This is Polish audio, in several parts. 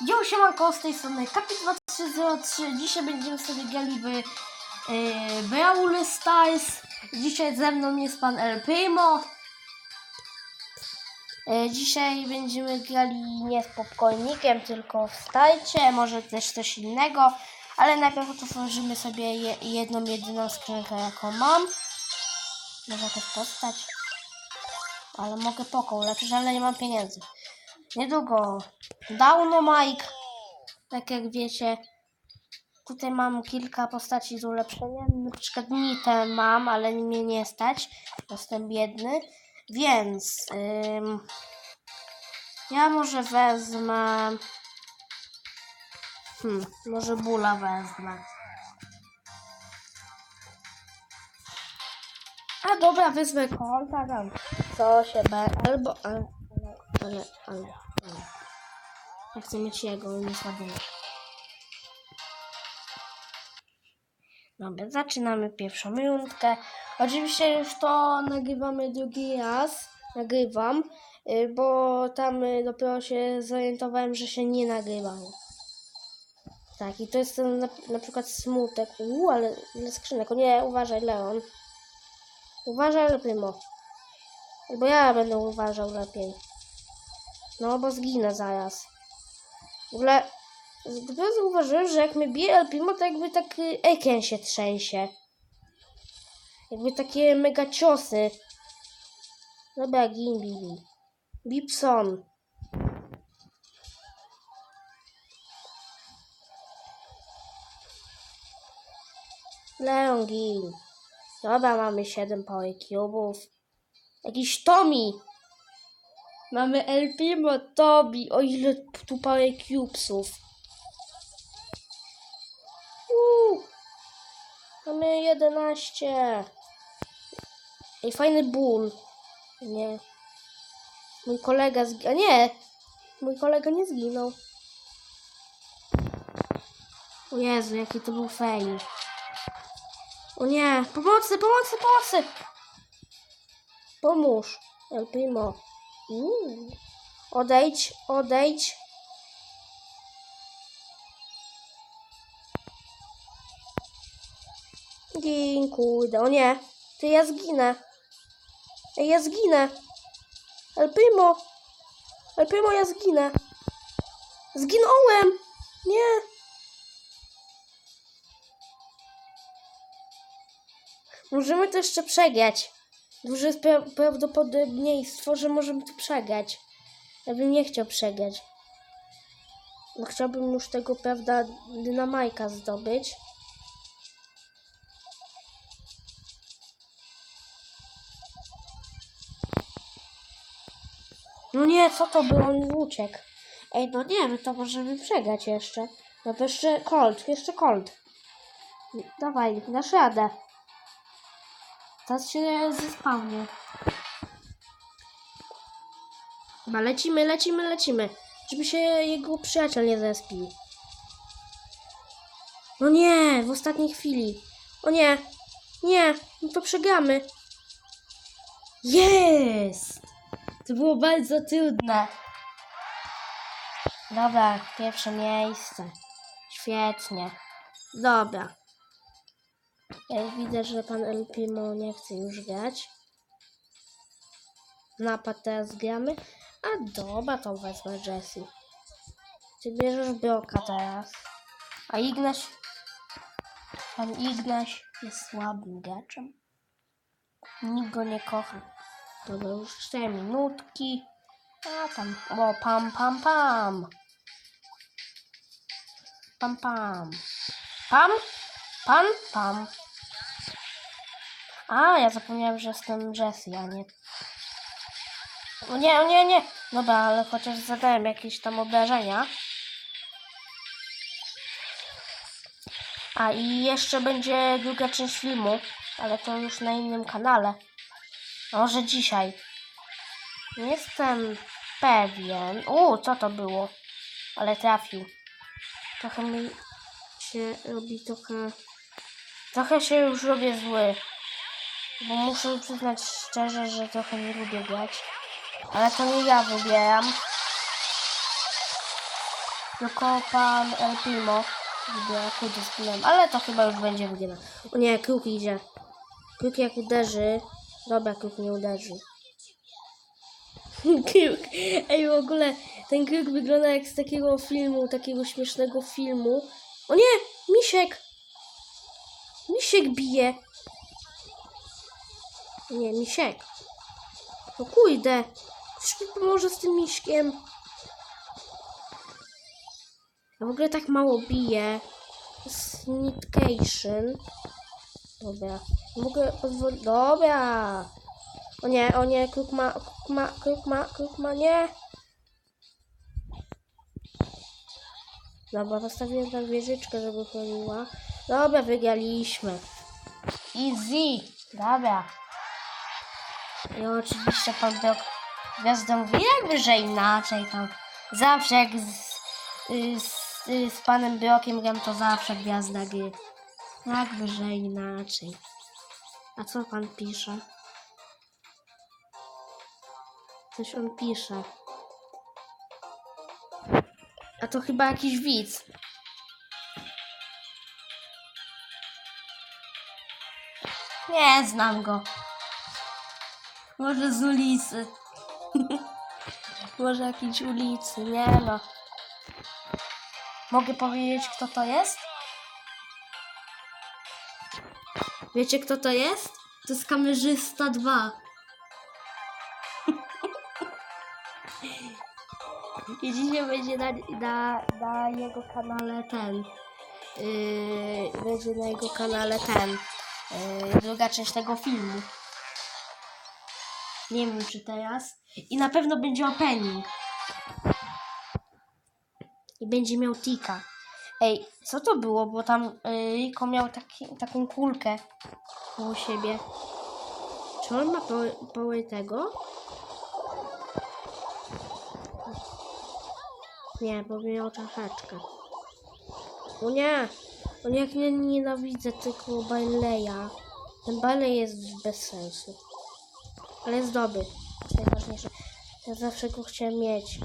Yo, siemanko, z tej strony Kapi2303. Dzisiaj będziemy sobie grali w yy, Brawl Stars. Dzisiaj ze mną jest pan El Primo. Yy, dzisiaj będziemy grali nie z popcornikiem, tylko w stajcie, może też coś innego. Ale najpierw otworzymy sobie je, jedną, jedyną skrzynkę, jaką mam. Może też postać. Ale mogę poko ulepszyć, ale nie mam pieniędzy. Niedługo Downo Mike, tak jak wiecie. Tutaj mam kilka postaci z ulepszeniem. Na przykład Nitę mam, ale mnie nie stać. Jestem biedny. Więc ym, ja może wezmę. Hmm, może bóla wezmę. A dobra, wezmę kolta tam. Co się be... Albo... Ale, ale, ale, ale. Ja chcę mieć jego, nie słaby. Dobra, zaczynamy pierwszą minutkę. Oczywiście już to nagrywamy drugi raz. Nagrywam, y, bo tam y, dopiero się zorientowałem, że się nie nagrywało. Tak, i to jest ten na, na przykład smutek. Uuu, ale ile skrzynek. O nie, uważaj, Leon. Uważaj, lepiej mo. Albo ja będę uważał lepiej. No, bo zginę zaraz. W ogóle dopiero zauważyłem, że jak mnie bije El to jakby tak ekran się trzęsie. Jakby takie mega ciosy. Dobra, gin Bibi. Bipson. Leon gin. Dobra, mamy 7 power cubów. Jakiś Tommy. Mamy El Primo, Tobi. O ile tu parę cubesów. Uuu. Mamy 11. Ej, fajny ból. Nie. Mój kolega zginął. A nie! Mój kolega nie zginął. O Jezu, jaki to był fail. O nie! Pomocy, pomocy, pomocy! Pomóż. El Primo. Odejdź, odejdź. Gin, kurde, o nie. Ty, ja zginę. Ja zginę. El Primo. El Primo, ja zginę. Zginąłem. Nie. Możemy to jeszcze przegrać. Duże jest pra- prawdopodobieństwo, że możemy to przegrać. Ja bym nie chciał przegrać. Bo chciałbym już tego, prawda, dynamajka zdobyć. No nie, co to było? On uciekł. Ej, no nie, my to możemy przegrać jeszcze. No to jeszcze Colt, jeszcze Colt. Dawaj, dasz radę. Teraz się zespawnie. Chyba lecimy, lecimy, lecimy. Żeby się jego przyjaciel nie zespił. No nie, w ostatniej chwili. O nie, nie, no to przegramy. Jest! To było bardzo trudne. Dobra, pierwsze miejsce. Świetnie. Dobra. Widzę, że pan El nie chce już grać. Napad teraz gramy. A dobra, to wezmę Jessie. Ty bierzesz Broka teraz. A Ignaś... Pan Ignaś jest słabym graczem. Nikt go nie kocha. Dobra, już 4 minutki. A tam... O, pam, pam, pam. Pam, pam. Pam, pam, pam. A, ja zapomniałem, że jestem Jessie, a nie... O nie, o nie, nie! Dobra, ale chociaż zadałem jakieś tam obrażenia. A i jeszcze będzie druga część filmu, ale to już na innym kanale. Może dzisiaj. Nie jestem pewien. U, co to było? Ale trafił. Trochę mi się robi trochę... Trochę się już robię zły. Bo muszę przyznać szczerze, że trochę nie lubię grać. Ale to nie ja wybieram. tylko pan El Primo. Gdzie kurde zginąłem, ale to chyba już będzie wygrana. O nie, kruk idzie. Kruk jak uderzy. Dobra, kruk nie uderzy. kruk. Ej, w ogóle ten kruk wygląda jak z takiego filmu, takiego śmiesznego filmu. O nie! Misiek! Misiek bije. Nie, misiek. No kujdę. Mi pomoże z tym miśkiem. Ja w ogóle tak mało bije. Snitcation. Dobra. Mogę pozwolić. Dobra. O nie, o nie, kruk ma, kruk ma, kruk ma, kruk ma, nie. Dobra, postawiłem tam wieżyczkę, żeby chroniła. Dobra, wygraliśmy. Easy. Dobra. I oczywiście pan Brok gwiazdą mówi, jak wyżej inaczej tam. Zawsze jak z, y, z, y, z panem Brokiem gram, to zawsze gwiazda gry. Jak wyżej inaczej. A co pan pisze? Coś on pisze. A to chyba jakiś widz. Nie znam go. Może z ulicy. Może jakiejś ulicy, nie no. Mogę powiedzieć, kto to jest? Wiecie, kto to jest? To jest kamerzysta 2. I dzisiaj będzie na, na, na jego kanale ten. Yy, będzie na jego kanale ten. Yy, druga część tego filmu. Nie wiem czy teraz. I na pewno będzie opening. I będzie miał tika. Ej, co to było? Bo tam yy, Riko miał taki, taką kulkę koło siebie. Czy on ma poły, poły tego? Nie, bo miał troszeczkę. O nie! O nie, jak nie nienawidzę tylko Baileya. Ten Bailey jest bez sensu. Ale jest dobry. To jest najważniejsze. Ja zawsze go chciałem mieć.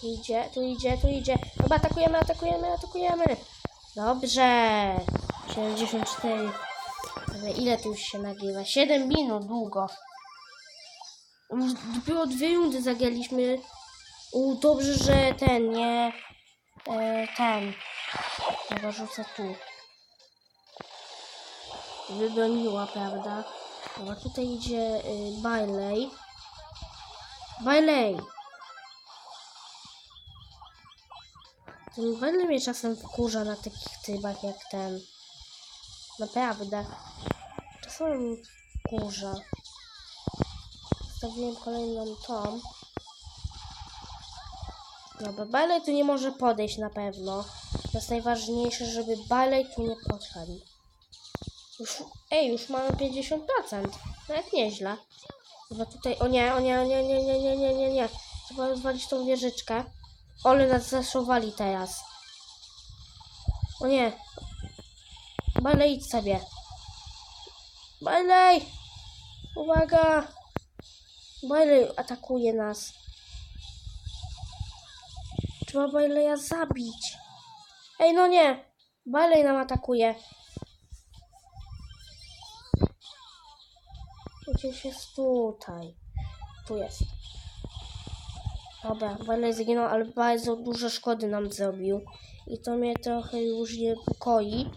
Tu idzie, tu idzie, tu idzie. Dobra, atakujemy, atakujemy, atakujemy. Dobrze. 74. Ale ile tu już się nagrywa? 7 minut długo. Już Dopiero dwie rundy zagraliśmy. U, dobrze, że ten, nie... E, ten. Chyba rzucę tu. Wybroniła, prawda? Dobra, tutaj idzie y, Bailey. Bailey! Ten Bailey mnie czasem wkurza na takich trybach jak ten. Naprawdę. Czasem wkurza. Stawiłem kolejną tom. Dobra, Bailey tu nie może podejść na pewno. To jest najważniejsze, żeby Bailey tu nie podszedł. Już, ej, już mamy 50%. Nawet nieźle. Chyba tutaj, o nie, o nie, o nie, nie, nie, nie, nie, nie, nie. Trzeba rozwalić tą wieżyczkę. Ole nas zaszowali teraz. O nie. Bailey, idź sobie. Bailey! Uwaga! Bailey atakuje nas. Trzeba Baileya zabić. Ej, no nie! Bailey nam atakuje. Gdzieś jest tutaj. Tu jest. Dobra, Bailey zginął, ale bardzo dużo szkody nam zrobił. I to mnie trochę już niepokoi.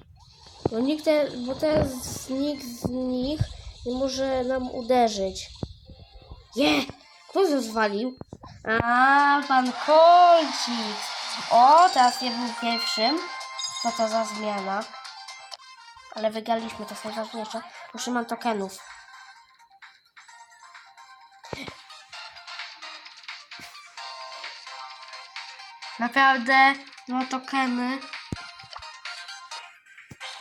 No nikt, te, bo teraz nikt z nich nie może nam uderzyć. Je! Kto rozwalił? A, pan Kolcik. O, teraz nie był pierwszym. Co to za zmiana? Ale wygraliśmy, to jest najważniejsze. Już mam tokenów. Naprawdę, no tokeny.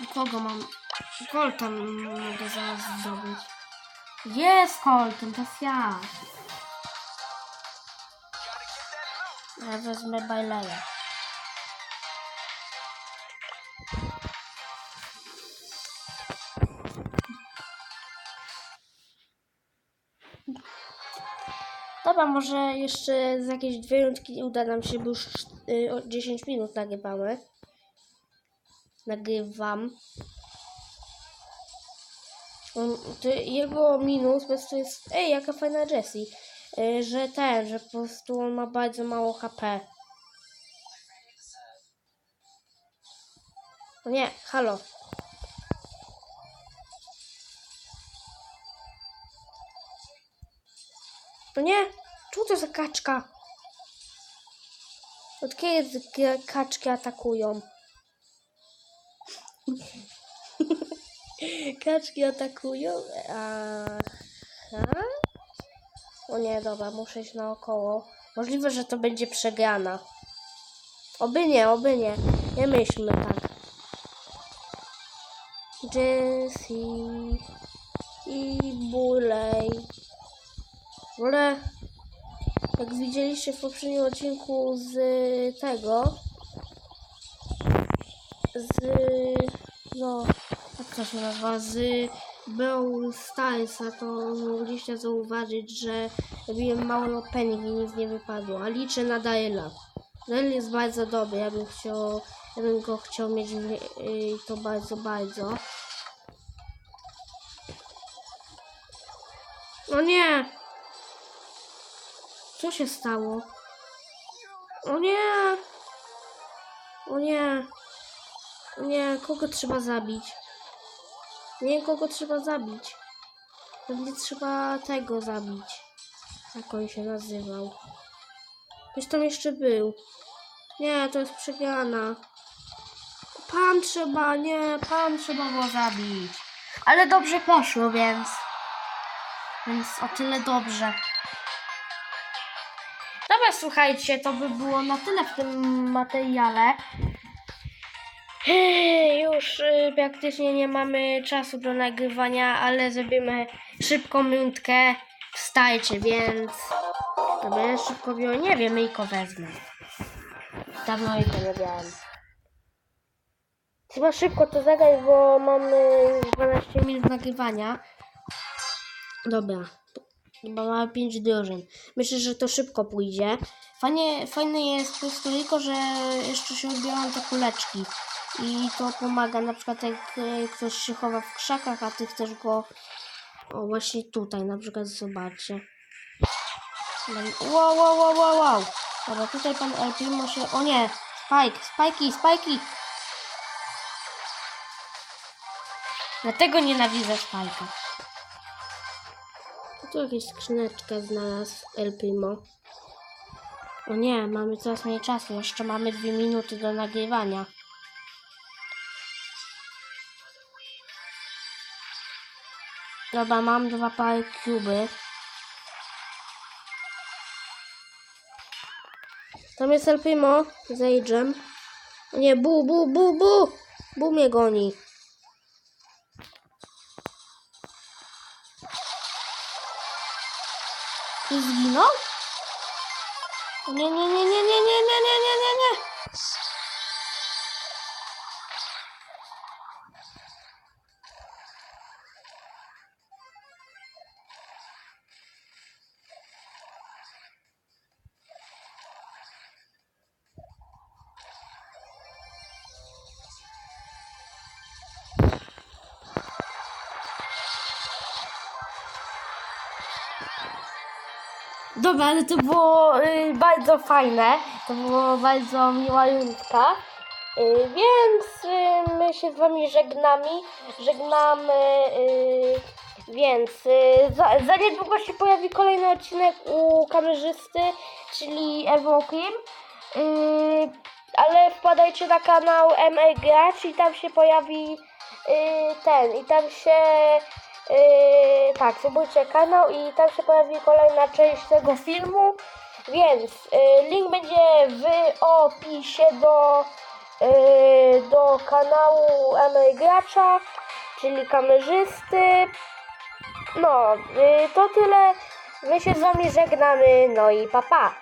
U kogo mam? Colton mogę zaraz zdobyć. Jest Colton, to jest ja. Ja wezmę Baileya. Dobra, może jeszcze za jakieś dwie minutki uda nam się, bo już y, o 10 minut nagrywamy. Nagrywam. To jego minus po prostu jest... Ej, jaka fajna Jessie. Y, że ten, że po prostu on ma bardzo mało HP. O nie, halo. No nie, czemu to za kaczka? Od kiedy kaczki atakują? kaczki atakują? Aha. O nie, dobra, muszę iść naokoło. Możliwe, że to będzie przegrana. Oby nie, oby nie. Nie myślmy tak. Jessie i Bulej. W ogóle, jak widzieliście w poprzednim odcinku z tego, z, no, jak to się nazywa, z Brawl Starsa, to mogliście zauważyć, że robiłem mały opening i nic nie wypadło, a liczę na Daela. Dael jest bardzo dobry, ja bym chciał, ja bym go chciał mieć w- y, to bardzo, bardzo. O nie! Co się stało? O nie! O nie! O nie, kogo trzeba zabić? Nie, kogo trzeba zabić? Pewnie trzeba tego zabić. Jak on się nazywał? Ktoś tam jeszcze był. Nie, to jest przegrana. Pan trzeba, nie, pan trzeba było zabić. Ale dobrze poszło, więc... Więc o tyle dobrze. Dobra, słuchajcie, to by było na tyle w tym materiale. Już y, praktycznie nie mamy czasu do nagrywania, ale zrobimy szybką minutkę. Wstajcie, więc... Dobra, szybko biorę, nie wiem, myjko wezmę. Dawno myjko nie brałem. Trzeba szybko to zagrać, bo mamy już 12 minut nagrywania. Dobra, bo mamy 5 drużyn. Myślę, że to szybko pójdzie. Fajnie, fajne jest prostu tylko, że jeszcze się odbiorą te kuleczki. I to pomaga, na przykład jak e, ktoś się chowa w krzakach, a ty chcesz go... O, właśnie tutaj, na przykład zobaczcie. Wow, wow, wow, wow, wow. Dobra, tutaj pan El Primo się... O nie! Spike, spajki, spajki! Dlatego nienawidzę spajka. Tu jakieś skrzyneczkę znalazł El Primo. O nie, mamy coraz mniej czasu. Jeszcze mamy dwie minuty do nagrywania. Dobra, mam dwa pary kuby. Tam jest El Primo z Age'em. O nie, bu, bu, bu, bu! Bu mnie goni. Zginął? Nie, nie, nie, nie, nie, nie, nie, nie, nie, nie, Dobra, ale to było y, bardzo fajne. To było bardzo miła rundka. Y, więc y, my się z wami żegnamy. Żegnamy. Y, więc y, za, za niedługo się pojawi kolejny odcinek u kamerzysty, czyli Evokim. Y, ale wpadajcie na kanał Gracz i tam się pojawi y, ten. I tam się Yy, tak, subujcie kanał i tam się pojawi kolejna część tego filmu. Więc yy, link będzie w opisie do, yy, do kanału MA Gracza, czyli kamerzysty. No, yy, to tyle. My się z wami żegnamy, no i papa. Pa.